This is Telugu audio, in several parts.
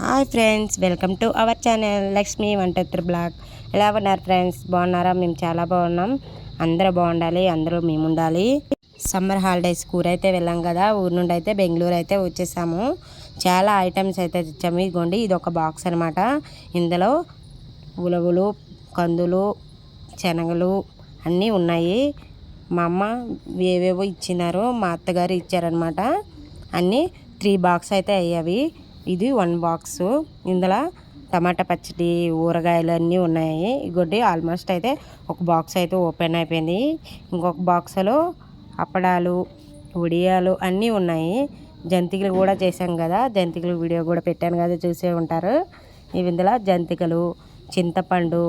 Hi friends welcome to our channel Lakshmi వంటత్రి blog. ఎలా ఉన్నారు ఫ్రెండ్స్? బాగున్నారా? మేము చాలా బాగున్నాం. అందరూ బాగుండాలి అందరూ మేము ఉండాలి సమ్మర్ హాలిడేస్ కూర అయితే వెళ్ళాం కదా ఊరు నుండి అయితే బెంగళూరు అయితే వచ్చేసాము. చాలా ఐటమ్స్ అయితే తెచ్చాము. ఇదిగోండి ఇది ఒక బాక్స్ అనమాట ఇందులో ఉలవలు కందులు శనగలు అన్నీ ఉన్నాయి. మా అమ్మ ఏవేవో ఇచ్చినారు మా అత్తగారు ఇచ్చారనమాట అన్నీ త్రీ బాక్స్ అయితే అయ్యావి. ఇది వన్ బాక్స్. ఇందులో టమాటా పచ్చడి ఊరగాయలు అన్నీ ఉన్నాయి. ఇగోటి ఆల్మోస్ట్ అయితే ఒక బాక్స్ అయితే ఓపెన్ అయిపోయింది. ఇంకొక బాక్స్లో అప్పడాలు ఉడియాలు అన్నీ ఉన్నాయి. జంతికలు కూడా చేశాం కదా. జంతికలు వీడియో కూడా పెట్టాను కదా చూసే ఉంటారు. ఇవి ఇందులో జంతికలు చింతపండు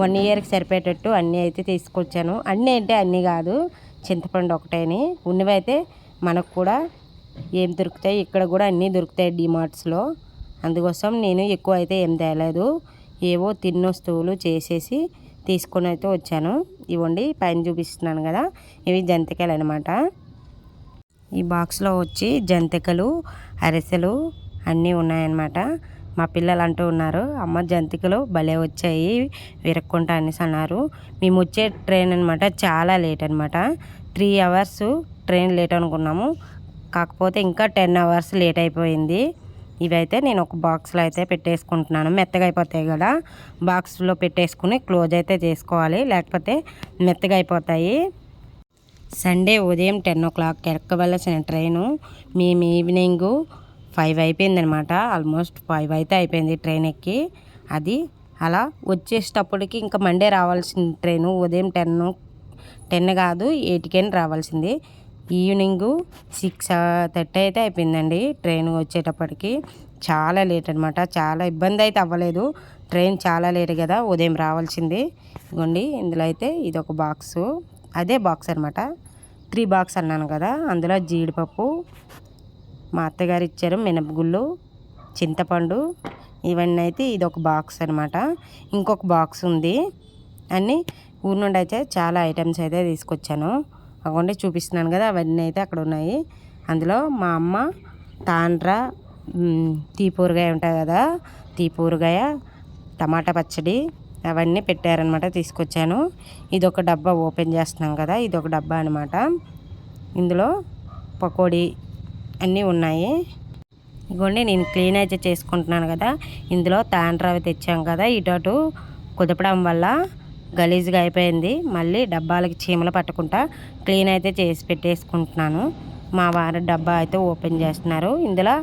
వన్ ఇయర్కి సరిపోయేటట్టు అన్నీ అయితే తీసుకొచ్చాను. అన్నీ అంటే అన్నీ కాదు చింతపండు ఒకటేని. ఉన్నవైతే మనకు కూడా ఏం దొరుకుతాయి? ఇక్కడ కూడా అన్నీ దొరుకుతాయి డిమార్ట్స్లో అందుకోసం నేను ఎక్కువ అయితే ఏం తేలేదు. ఏవో తిన్న వస్తువులు చేసేసి తీసుకొని అయితే వచ్చాను. ఇవ్వండి పైన చూపిస్తున్నాను కదా ఇవి జంతికలు అనమాట ఈ బాక్స్లో వచ్చి జంతికలు అరిసెలు అన్నీ ఉన్నాయన్నమాట. మా పిల్లలు అంటూ ఉన్నారు అమ్మ జంతికలు భలే వచ్చాయి విరక్కుంటా అనేసి అన్నారు. మేము వచ్చే ట్రైన్ అనమాట చాలా లేట్ అనమాట త్రీ అవర్స్ ట్రైన్ లేట్ అనుకున్నాము. కాకపోతే ఇంకా టెన్ అవర్స్ లేట్ అయిపోయింది. ఇవైతే నేను ఒక బాక్స్లో అయితే పెట్టేసుకుంటున్నాను. మెత్తగా అయిపోతాయి కదా. బాక్స్లో పెట్టేసుకుని క్లోజ్ అయితే చేసుకోవాలి. లేకపోతే మెత్తగా అయిపోతాయి. సండే ఉదయం టెన్ ఓ క్లాక్ ఎక్కవలసిన ట్రైను మేము ఈవినింగ్ ఫైవ్ అయిపోయిందనమాట. ఆల్మోస్ట్ ఫైవ్ అయితే అయిపోయింది ట్రైన్ ఎక్కి. అది అలా వచ్చేటప్పటికి ఇంకా మండే రావాల్సిన ట్రైను ఉదయం టెన్ టెన్ కాదు ఎయిట్కైనా రావాల్సింది. ఈవినింగ్ సిక్స్ థర్టీ అయితే అయిపోయిందండి. ట్రైన్ వచ్చేటప్పటికి చాలా లేట్ అనమాట చాలా ఇబ్బంది అయితే అవ్వలేదు. ట్రైన్ చాలా లేట్ కదా ఉదయం రావాల్సింది. ఇగోండి ఇందులో అయితే ఇది ఒక బాక్స్. అదే బాక్స్ అనమాట త్రీ బాక్స్ అన్నాను కదా అందులో జీడిపప్పు మా అత్తగారు ఇచ్చారు మినపగుళ్ళు చింతపండు ఇవన్నీ అయితే ఇది ఒక బాక్స్ అనమాట ఇంకొక బాక్స్ ఉంది. అన్నీ ఊరి నుండి అయితే చాలా ఐటమ్స్ అయితే తీసుకొచ్చాను. అవ్వండి చూపిస్తున్నాను కదా అవన్నీ అయితే అక్కడ ఉన్నాయి. అందులో మా అమ్మ తాండ్ర తీపూరగాయ ఉంటాయి కదా తీపూరగాయ టమాటా పచ్చడి అవన్నీ పెట్టారనమాట తీసుకొచ్చాను. ఇది ఒక డబ్బా ఓపెన్ చేస్తున్నాం కదా ఇది ఒక డబ్బా అనమాట ఇందులో పకోడీ అన్నీ ఉన్నాయి. ఇగోండి నేను క్లీన్ అయితే చేసుకుంటున్నాను కదా. ఇందులో తాండ్రవి తెచ్చాం కదా ఇటు కుదపడం వల్ల గలీజ్గా అయిపోయింది. మళ్ళీ డబ్బాలకి చీమలు పట్టకుండా క్లీన్ అయితే చేసి పెట్టేసుకుంటున్నాను. మా వారి డబ్బా అయితే ఓపెన్ చేస్తున్నారు. ఇందులో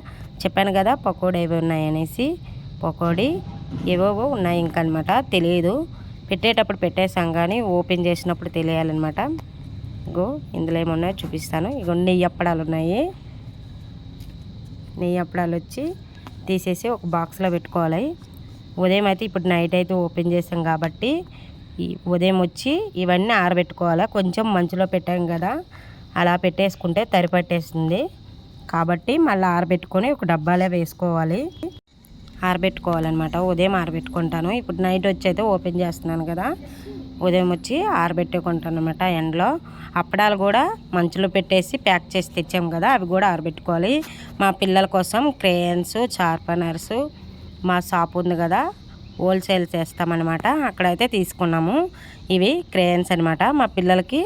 చెప్పాను కదా పకోడీ ఏవి ఉన్నాయనేసి. పకోడీ ఏవేవో ఉన్నాయి ఇంకనమాట. తెలియదు పెట్టేటప్పుడు పెట్టేసాం కానీ ఓపెన్ చేసినప్పుడు తెలియాలన్నమాట. ఇగో ఇందులో ఏమున్నాయో చూపిస్తాను. ఇగో నెయ్యి అప్పడాలు ఉన్నాయి. నెయ్యి అప్పడాలు వచ్చి తీసేసి ఒక బాక్స్లో పెట్టుకోవాలి. ఉదయం అయితే ఇప్పుడు నైట్ అయితే ఓపెన్ చేసాం కాబట్టి ఉదయం వచ్చి ఇవన్నీ ఆరబెట్టుకోవాలి? కొంచెం మంచులో పెట్టాం కదా అలా పెట్టేసుకుంటే తరిపట్టేస్తుంది. కాబట్టి మళ్ళీ ఆరబెట్టుకొని ఒక డబ్బాలే వేసుకోవాలి. ఆరబెట్టుకోవాలన్నమాట. ఉదయం ఆరబెట్టుకుంటాను. ఇప్పుడు నైట్ వచ్చి అయితే ఓపెన్ చేస్తున్నాను కదా ఉదయం వచ్చి ఆరబెట్టుకుంటాను అనమాట ఎండలో. అప్పడాలు కూడా మంచులో పెట్టేసి ప్యాక్ చేసి తెచ్చాము కదా అవి కూడా ఆరబెట్టుకోవాలి. మా పిల్లల కోసం క్రేయన్స్ చార్పనర్స్ మా షాప్ ఉంది కదా హోల్సేల్ చేస్తామన్నమాట. అక్కడైతే తీసుకున్నాము. ఇవి క్రేయన్స్ అనమాట మా పిల్లలకి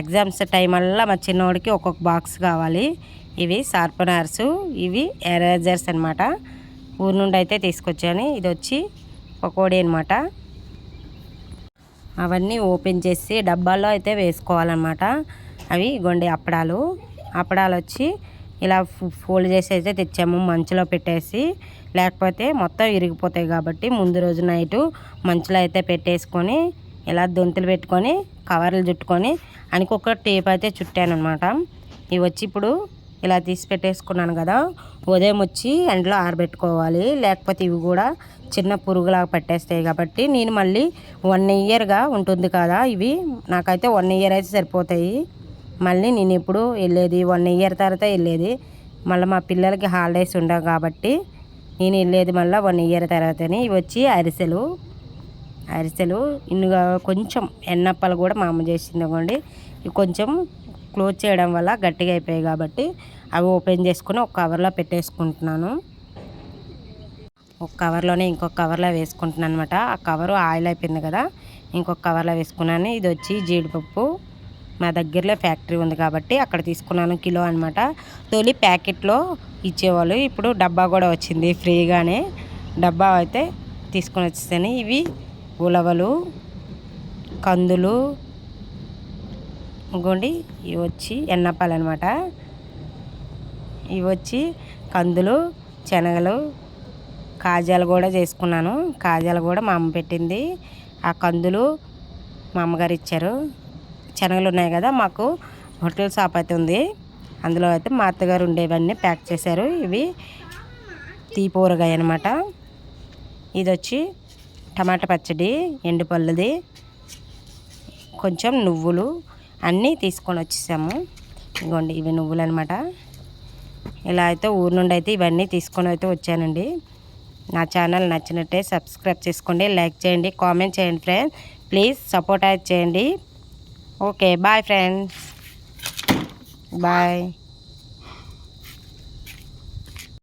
ఎగ్జామ్స్ టైం వల్ల మా చిన్నోడికి ఒక్కొక్క బాక్స్ కావాలి. ఇవి షార్పనర్స్ ఇవి ఎరేజర్స్ అనమాట ఊరి నుండి అయితే తీసుకొచ్చాను. ఇది వచ్చి పకోడీ అనమాట అవన్నీ ఓపెన్ చేసి డబ్బాల్లో అయితే వేసుకోవాలన్నమాట. అవి గొండి అప్పడాలు. అప్పడాలు వచ్చి ఇలా ఫోల్డ్ చేసి అయితే తెచ్చాము. మంచులో పెట్టేసి లేకపోతే మొత్తం ఇరిగిపోతాయి కాబట్టి ముందు రోజు నైటు మంచులో అయితే పెట్టేసుకొని ఇలా దొంతులు పెట్టుకొని కవర్లు చుట్టుకొని అనికొక టేప్ అయితే చుట్టాను అనమాట ఇవి వచ్చి ఇప్పుడు ఇలా తీసి పెట్టేసుకున్నాను కదా ఉదయం వచ్చి ఎండలో ఆరబెట్టుకోవాలి. లేకపోతే ఇవి కూడా చిన్న పురుగులాగా పట్టేస్తాయి కాబట్టి నేను మళ్ళీ వన్ ఇయర్గా ఉంటుంది కదా ఇవి. నాకైతే వన్ ఇయర్ అయితే సరిపోతాయి. మళ్ళీ నేను ఎప్పుడు వెళ్ళేది వన్ ఇయర్ తర్వాత వెళ్ళేది. మళ్ళీ మా పిల్లలకి హాలిడేస్ ఉండవు కాబట్టి నేను వెళ్ళేది మళ్ళీ వన్ ఇయర్ తర్వాతనే ఇవి వచ్చి అరిసెలు అరిసెలు ఇన్నుగా కొంచెం ఎన్నప్పలు కూడా మా అమ్మ చేసింది అనుకోండి. ఇవి కొంచెం క్లోజ్ చేయడం వల్ల గట్టిగా అయిపోయాయి కాబట్టి అవి ఓపెన్ చేసుకుని ఒక కవర్లో పెట్టేసుకుంటున్నాను. ఒక కవర్లోనే ఇంకొక కవర్లో వేసుకుంటున్నాను అనమాట ఆ కవరు ఆయిల్ అయిపోయింది కదా ఇంకొక కవర్లో వేసుకున్నాను. ఇది వచ్చి జీడిపప్పు మా దగ్గరలో ఫ్యాక్టరీ ఉంది కాబట్టి అక్కడ తీసుకున్నాను కిలో అనమాట తొలి ప్యాకెట్లో ఇచ్చేవాళ్ళు. ఇప్పుడు డబ్బా కూడా వచ్చింది ఫ్రీగానే. డబ్బా అయితే తీసుకొని వచ్చేసాను. ఇవి ఉలవలు కందులు ఇంకోండి ఇవి వచ్చి ఎన్నపాలు అనమాట ఇవి వచ్చి కందులు శనగలు కాజాలు కూడా చేసుకున్నాను. కాజాలు కూడా మా అమ్మ పెట్టింది. ఆ కందులు మా అమ్మగారు ఇచ్చారు. శనగలు ఉన్నాయి కదా మాకు హోటల్ షాప్ అయితే ఉంది. అందులో అయితే మా అత్తగారు ఉండేవన్నీ ప్యాక్ చేశారు. ఇవి తీపూరగాయ అనమాట ఇది వచ్చి టమాటా పచ్చడి ఎండు కొంచెం నువ్వులు అన్నీ తీసుకొని వచ్చేసాము. ఇగోండి ఇవి నువ్వులు అనమాట ఇలా అయితే ఊరు నుండి అయితే ఇవన్నీ తీసుకొని అయితే వచ్చానండి. నా ఛానల్ నచ్చినట్టే సబ్స్క్రైబ్ చేసుకోండి లైక్ చేయండి కామెంట్ చేయండి ఫ్రెండ్స్. ప్లీజ్ సపోర్ట్ అయితే చేయండి. Okay bye friends. బాయ్.